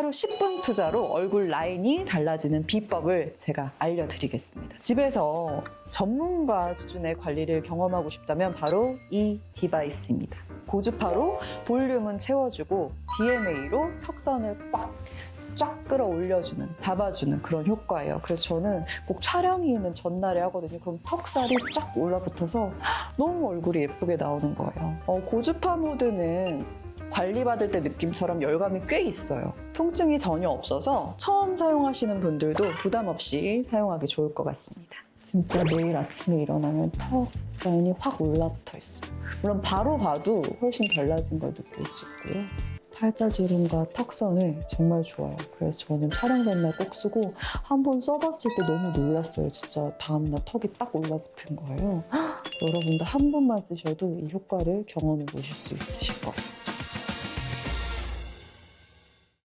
하루 10분 투자로 얼굴 라인이 달라지는 비법을 제가 알려드리겠습니다. 집에서 전문가 수준의 관리를 경험하고 싶다면 바로 이 디바이스입니다. 고주파로 볼륨은 채워주고 DMA로 턱선을 꽉 쫙 끌어올려주는, 잡아주는 그런 효과예요. 그래서 저는 꼭 촬영이 있는 전날에 하거든요. 그럼 턱살이 쫙 올라붙어서 너무 얼굴이 예쁘게 나오는 거예요. 어, 고주파 모드는 관리받을 때 느낌처럼 열감이 꽤 있어요. 통증이 전혀 없어서 처음 사용하시는 분들도 부담 없이 사용하기 좋을 것 같습니다. 진짜 내일 아침에 일어나면 턱 라인이 확 올라붙어 있어요. 물론 바로 봐도 훨씬 달라진 걸 느낄 수 있고요. 팔자주름과 턱선을 정말 좋아요. 그래서 저는 촬영 전날 꼭 쓰고 한 번 써봤을 때 너무 놀랐어요. 진짜 다음날 턱이 딱 올라붙은 거예요. 여러분도 한 번만 쓰셔도 이 효과를 경험해 보실 수 있으실 거예요.